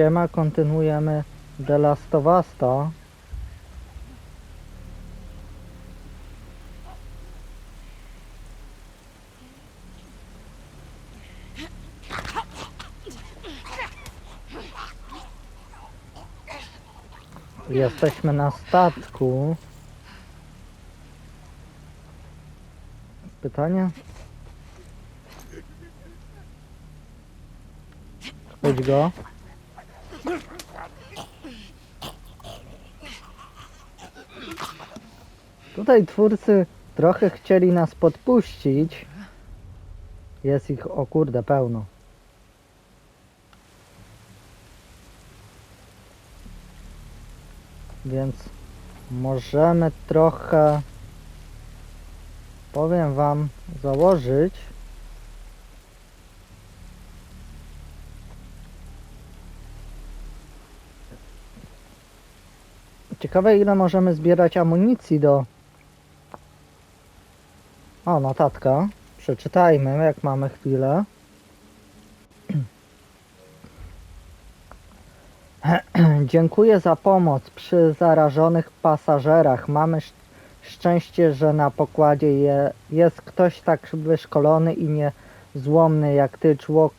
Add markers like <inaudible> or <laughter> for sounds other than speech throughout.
Siema, kontynuujemy The Last of Us. to. Jesteśmy na statku. Pytanie? Chodź go. Tutaj twórcy trochę chcieli nas podpuścić. Jest ich, o kurde, pełno. Więc możemy trochę, powiem wam, założyć. Ciekawe ile możemy zbierać amunicji do... O, notatka. Przeczytajmy, jak mamy chwilę. <clears throat> Dziękuję za pomoc przy zarażonych pasażerach. Mamy sz- szczęście, że na pokładzie je, jest ktoś tak wyszkolony i niezłomny jak ty. Czło,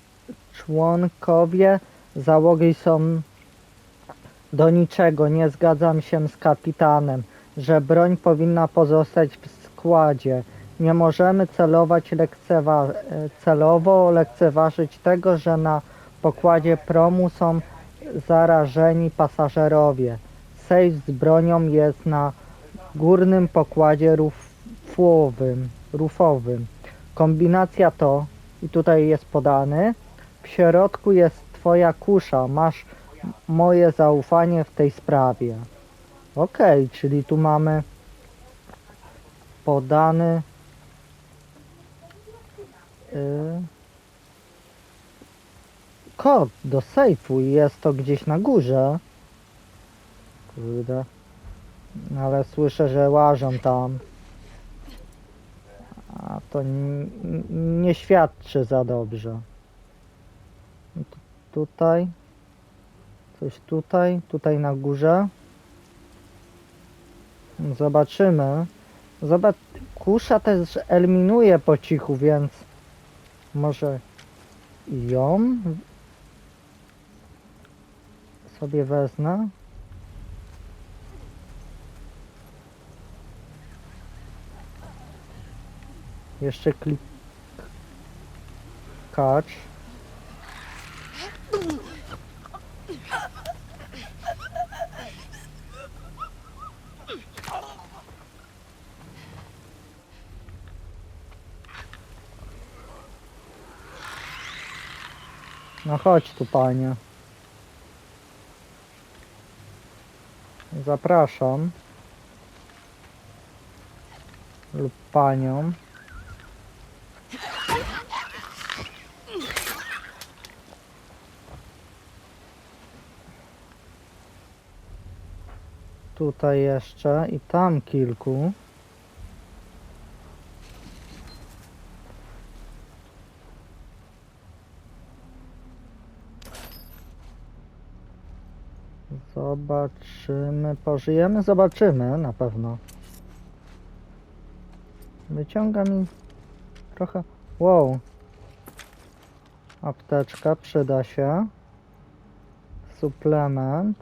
członkowie załogi są do niczego. Nie zgadzam się z kapitanem, że broń powinna pozostać w składzie. Nie możemy celować lekcewa- celowo lekceważyć tego, że na pokładzie promu są zarażeni pasażerowie. Sejf z bronią jest na górnym pokładzie rufowym. rufowym. Kombinacja to, i tutaj jest podany, w środku jest twoja kusza, masz moje zaufanie w tej sprawie. Ok, czyli tu mamy podany kod do sejfu jest to gdzieś na górze. Kurde. Ale słyszę, że łażą tam. A to nie świadczy za dobrze. No tu- Tutaj. Coś tutaj, tutaj na górze. Zobaczymy. Zobacz, kusza też eliminuje po cichu, więc może ją sobie wezmę. Jeszcze klikacz. No chodź tu panie. Zapraszam. Lub panią. Tutaj jeszcze i tam kilku. Zobaczymy, pożyjemy, zobaczymy na pewno. Wyciąga mi trochę. Wow. Apteczka przyda się. Suplement.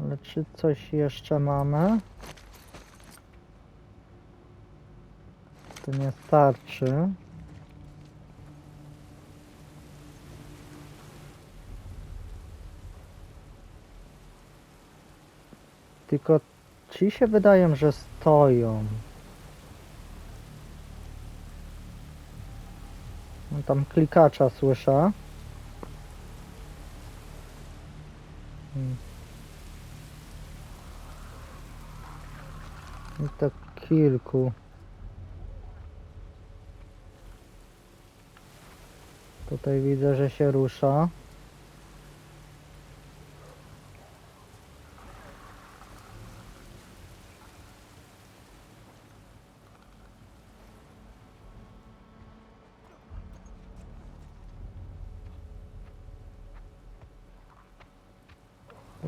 Ale czy coś jeszcze mamy? To nie starczy. Tylko ci się wydają, że stoją. No tam klikacza słyszę. Hmm. I to kilku. Tutaj widzę, że się rusza.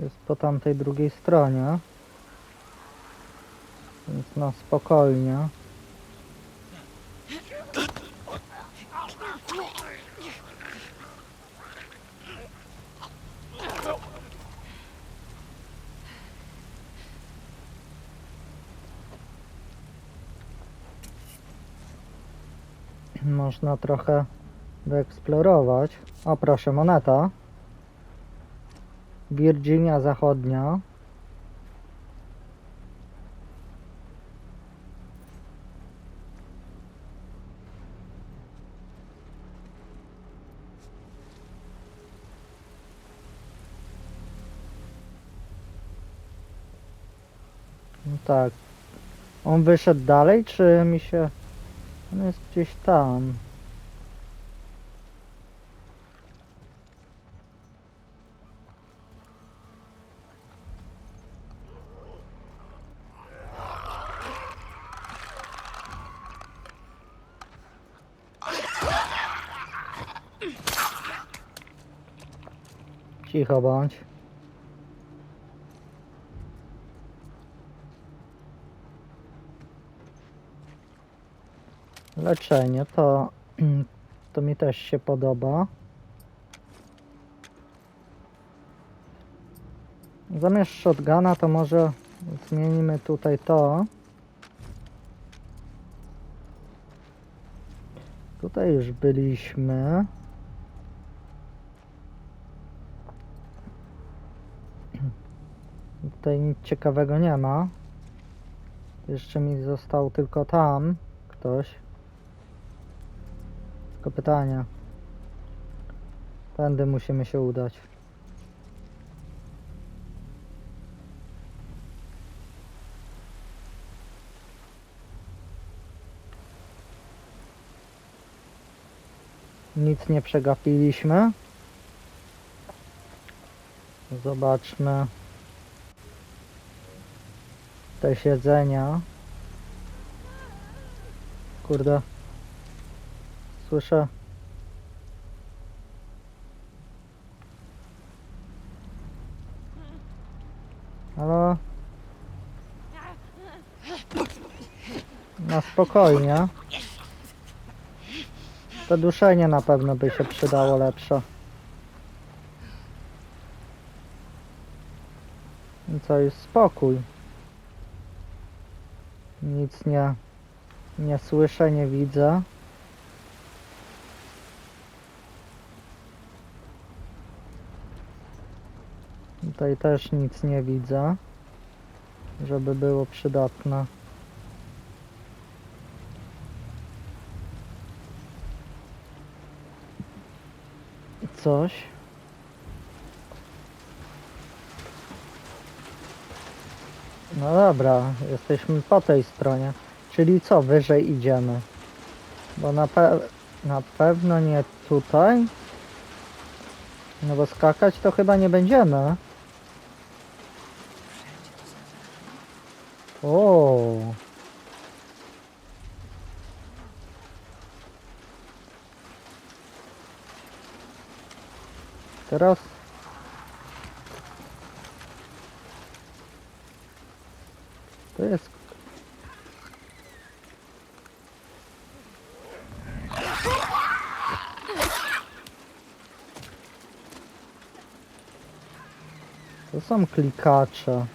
Jest po tamtej drugiej stronie. Więc no spokojnie. Można trochę wyeksplorować. O proszę, moneta. Virginia Zachodnia. No tak. On wyszedł dalej, czy mi się... On jest gdzieś tam. Cicho bądź. Leczenie to, <clears throat> to mi też się podoba. Zamiast shotguna to może zmienimy tutaj to. Tutaj już byliśmy. Tutaj nic ciekawego nie ma. Jeszcze mi został tylko tam ktoś. Tylko pytanie. Tędy musimy się udać. Nic nie przegapiliśmy. Zobaczmy te siedzenia. Kurde. Słyszę. Halo? Na spokojnie. To duszenie na pewno by się przydało lepsze. I co, jest spokój. Nic nie, nie słyszę, nie widzę. Tutaj też nic nie widzę, żeby było przydatne. Coś. No dobra, jesteśmy po tej stronie. Czyli co, wyżej idziemy? Bo na, pe na pewno nie tutaj. No bo skakać to chyba nie będziemy. O. Teraz to jest To są klikacze.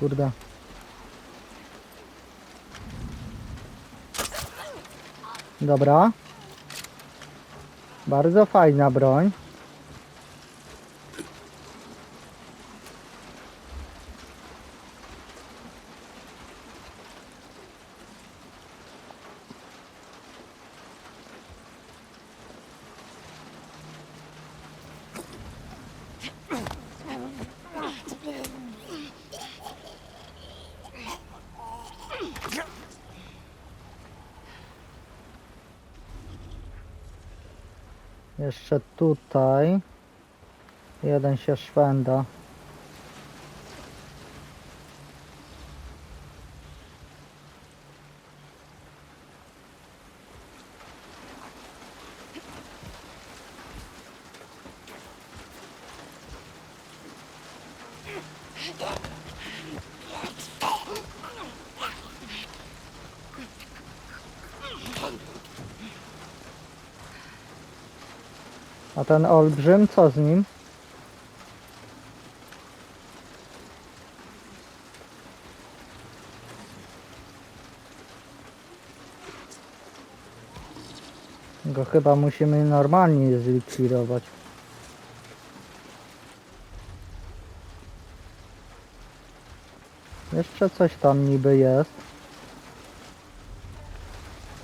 Kurde. Dobra. Bardzo fajna broń. tutaj. Jeden się szwenda. Stop. A ten olbrzym, co z nim? Go chyba musimy normalnie zlikwidować. Jeszcze coś tam niby jest.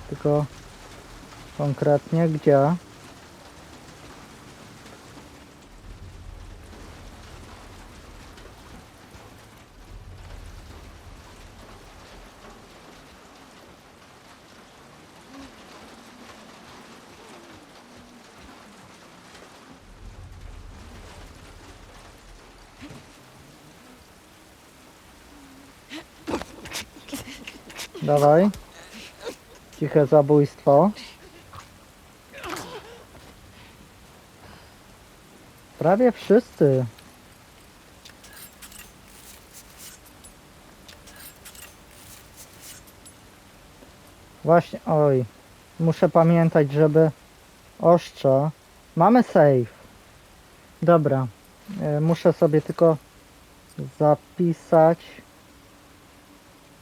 Tylko konkretnie gdzie? Dawaj. Ciche zabójstwo. Prawie wszyscy. Właśnie, oj. Muszę pamiętać, żeby ostrza. Mamy save. Dobra. E, Muszę sobie tylko zapisać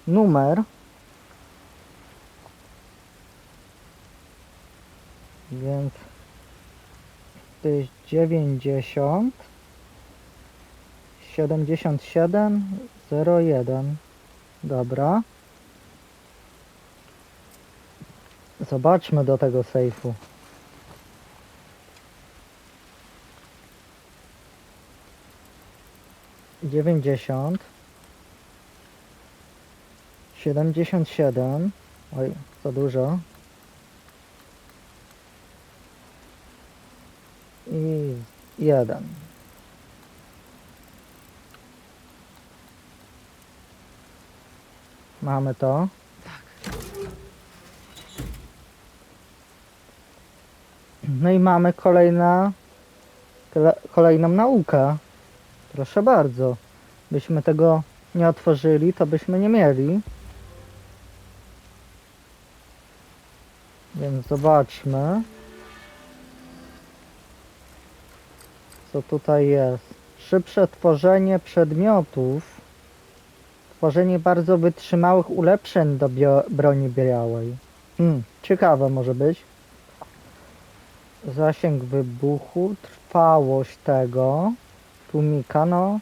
numer. Więc to jest 90 77 01 Dobra. Zobaczmy do tego sejfu. Dziewięćdziesiąt siedemdziesiąt siedem oj, za dużo i jeden. Mamy to. No i mamy kolejna, kole- kolejną naukę. Proszę bardzo. Byśmy tego nie otworzyli, to byśmy nie mieli. Więc zobaczmy. Co tutaj jest? Szybsze tworzenie przedmiotów. Tworzenie bardzo wytrzymałych ulepszeń do broni białej. Hmm, ciekawe może być. Zasięg wybuchu, trwałość tego, tłumika, no.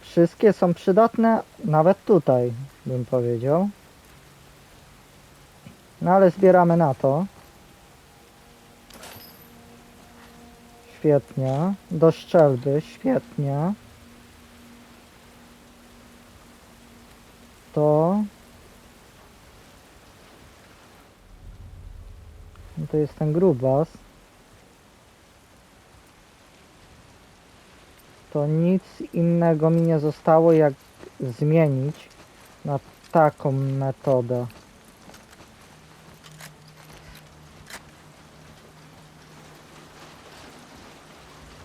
Wszystkie są przydatne, nawet tutaj, bym powiedział. No ale zbieramy na to. Świetnie. Do szczelby, świetnie. To... No to jest ten grubas. To nic innego mi nie zostało jak zmienić na taką metodę.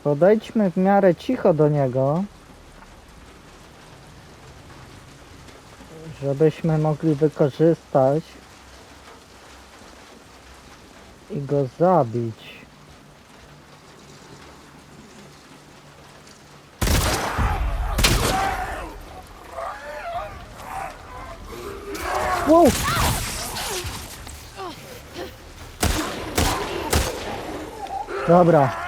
Podejdźmy w miarę cicho do niego, żebyśmy mogli wykorzystać i go zabić. Wow! Dobra.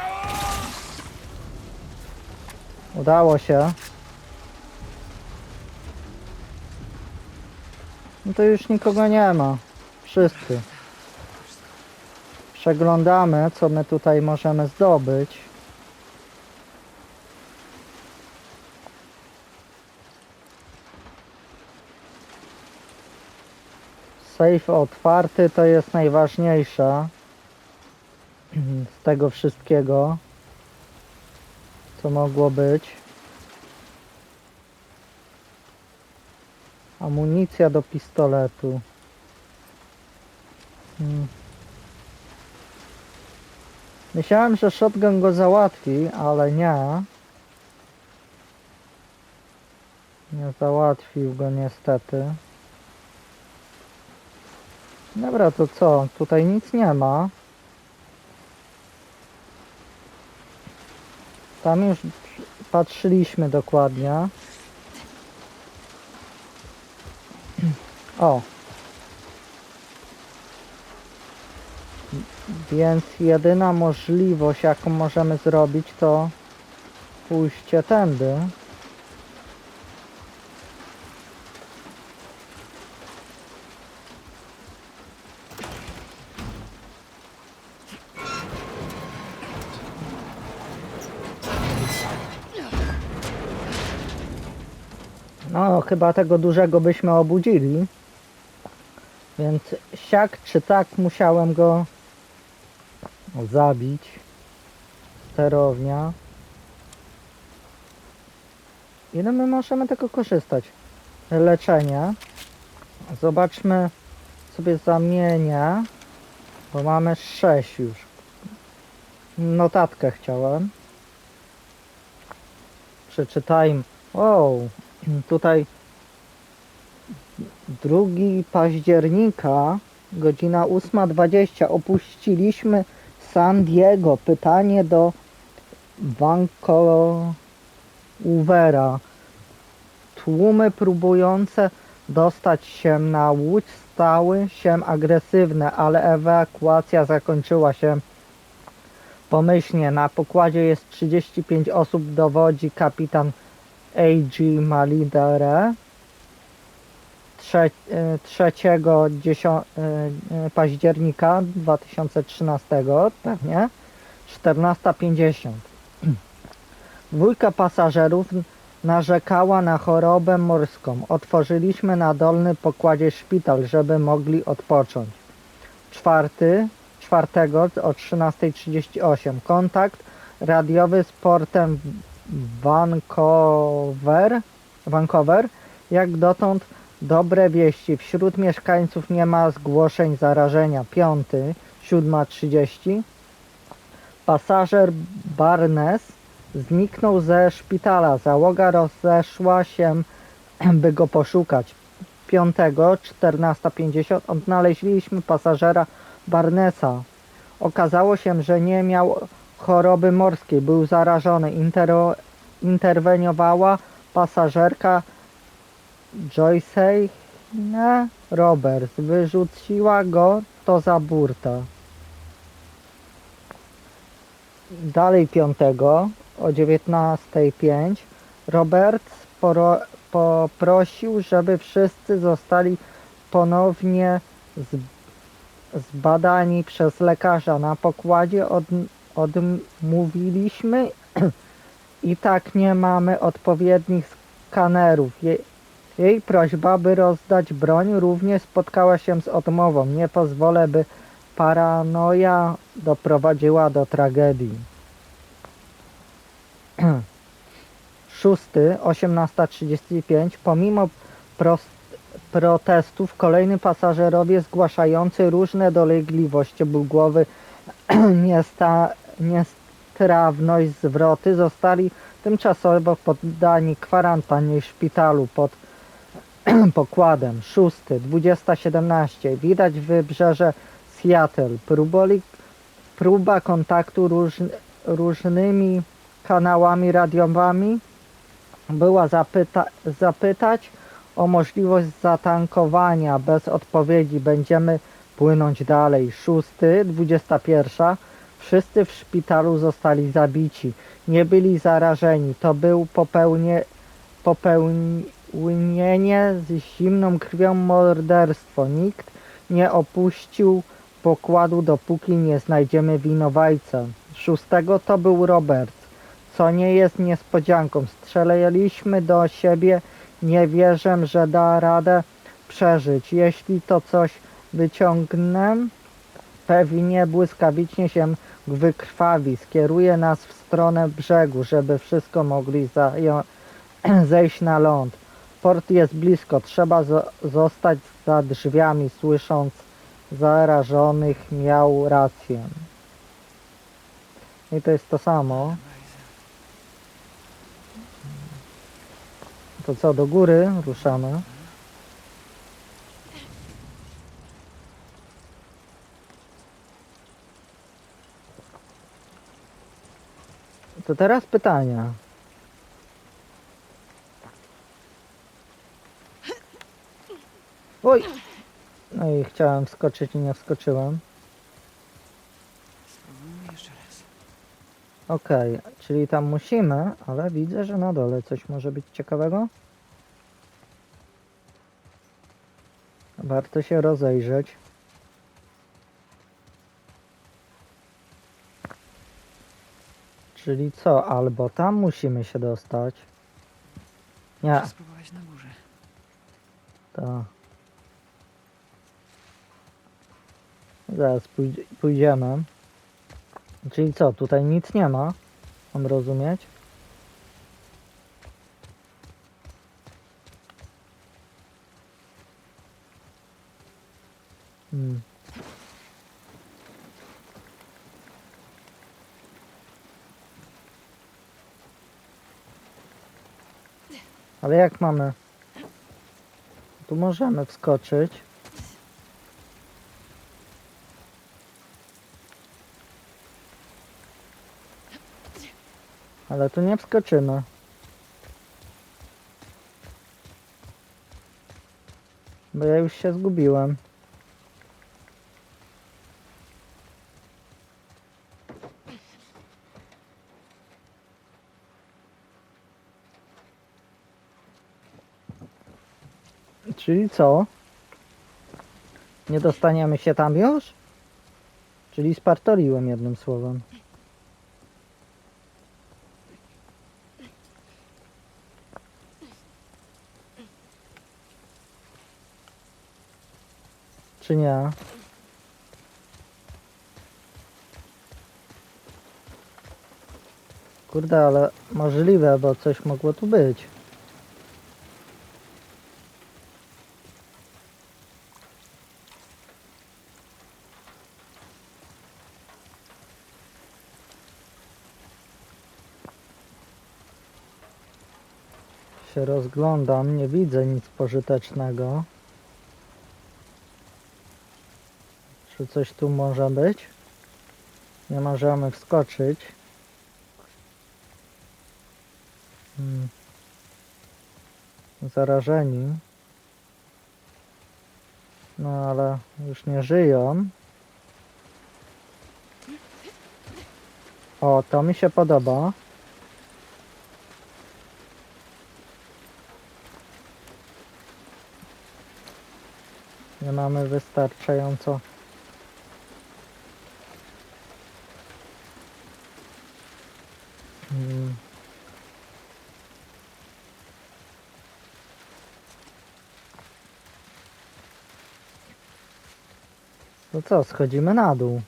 Udało się. No to już nikogo nie ma. Wszyscy. Przeglądamy, co my tutaj możemy zdobyć. Safe otwarty to jest najważniejsze z tego wszystkiego, co mogło być. Amunicja do pistoletu. Hmm. Myślałem, że shotgun go załatwi, ale nie. Nie załatwił go niestety. Dobra, to co? Tutaj nic nie ma. Tam już patrzyliśmy dokładnie. O. Więc jedyna możliwość, jaką możemy zrobić, to pójście tędy. Chyba tego dużego byśmy obudzili. Więc siak czy tak musiałem go zabić. Sterownia. Ile my możemy tego korzystać? Leczenie. Zobaczmy sobie zamienię. Bo mamy 6 już. Notatkę chciałem. Przeczytajmy. Wow, <clears throat> tutaj 2 października, godzina 8.20 opuściliśmy San Diego. Pytanie do Vancouvera. Tłumy próbujące dostać się na łódź stały się agresywne, ale ewakuacja zakończyła się pomyślnie. Na pokładzie jest 35 osób, dowodzi kapitan A.G. Malidere. Trze- e, 3 dziesio- e, e, października 2013 pewnie 14.50 Dwójka pasażerów narzekała na chorobę morską. Otworzyliśmy na dolnym pokładzie szpital, żeby mogli odpocząć. Czwarty, czwartego o 13.38 kontakt radiowy z portem Vancouver, Vancouver. Jak dotąd dobre wieści. Wśród mieszkańców nie ma zgłoszeń zarażenia. Piąty, 7.30. Pasażer Barnes zniknął ze szpitala. Załoga rozeszła się, <clears throat> by go poszukać. 5, 14.50 odnaleźliśmy pasażera Barnesa. Okazało się, że nie miał choroby morskiej, był zarażony. Intero, interweniowała pasażerka Joyce Roberts. Wyrzuciła go to za burtę. Dalej 5 o 19.05 Roberts poro, poprosił, żeby wszyscy zostali ponownie z, zbadani przez lekarza. Na pokładzie od, odmówiliśmy <clears throat> i tak nie mamy odpowiednich skanerów. Je, jej prośba, by rozdać broń, również spotkała się z odmową. Nie pozwolę, by paranoja doprowadziła do tragedii. <clears throat> Szósty, 18.35. Pomimo prost, protestów, kolejni pasażerowie zgłaszający różne dolegliwości ból głowy, <clears throat> niesta, niestrawność, zwroty zostali tymczasowo poddani kwarantannie w szpitalu pod <clears throat> pokładem. Szósty, 2017. Widać wybrzeże Seattle. Próboli, próba kontaktu róż, różnymi kanałami radiowymi była zapyta, zapytać o możliwość zatankowania. Bez odpowiedzi będziemy płynąć dalej. Szósty, 21. Wszyscy w szpitalu zostali zabici. Nie byli zarażeni. To był popełnie, popełnienie z zimną krwią morderstwo. Nikt nie opuścił pokładu, dopóki nie znajdziemy winowajcę. Szóstego to był Robert, co nie jest niespodzianką. Strzelaliśmy do siebie, nie wierzę, że da radę przeżyć. Jeśli to coś wyciągnę, pewnie błyskawicznie się wykrwawi. Skieruje nas w stronę brzegu, żeby wszystko mogli <clears throat> zejść na ląd. Port jest blisko, trzeba zo- zostać za drzwiami, słysząc zarażonych miał rację. I to jest to samo. To co, do góry ruszamy? To teraz pytania. Oj! No i chciałem wskoczyć i nie wskoczyłem. Jeszcze raz. Okej, czyli tam musimy, ale widzę, że na dole coś może być ciekawego. Warto się rozejrzeć. Czyli co, albo tam musimy się dostać. Nie, Muszę spróbować na górze. to. Zaraz pójdzie, pójdziemy. Czyli co, tutaj nic nie ma? Mam rozumieć? Hmm. Ale jak mamy? Tu możemy wskoczyć. Ale tu nie wskoczymy. Bo ja już się zgubiłem. Czyli co? Nie dostaniemy się tam już? Czyli spartoliłem jednym słowem. Czy nie? Kurde, ale możliwe, bo coś mogło tu być. Się rozglądam, nie widzę nic pożytecznego. Czy coś tu może być? Nie możemy wskoczyć. Hmm. Zarażeni. No ale już nie żyją. O, to mi się podoba. Nie mamy wystarczająco Mm. To co, schodzimy na dół.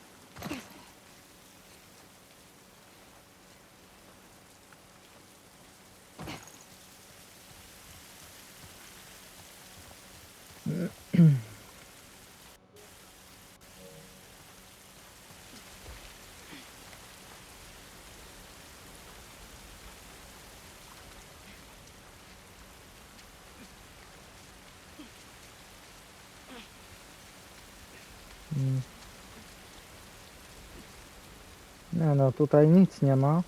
Mm. Nie no, tutaj nic nie ma.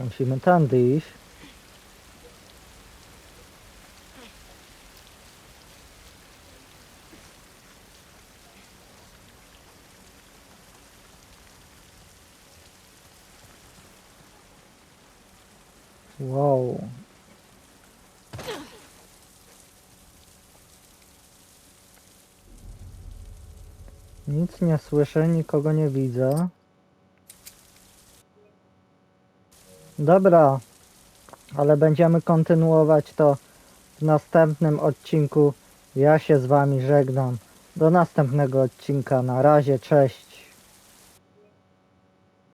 Musimy tędy iść. Wow. Nie słyszę, nikogo nie widzę. Dobra, ale będziemy kontynuować to w następnym odcinku. Ja się z Wami żegnam. Do następnego odcinka. Na razie, cześć.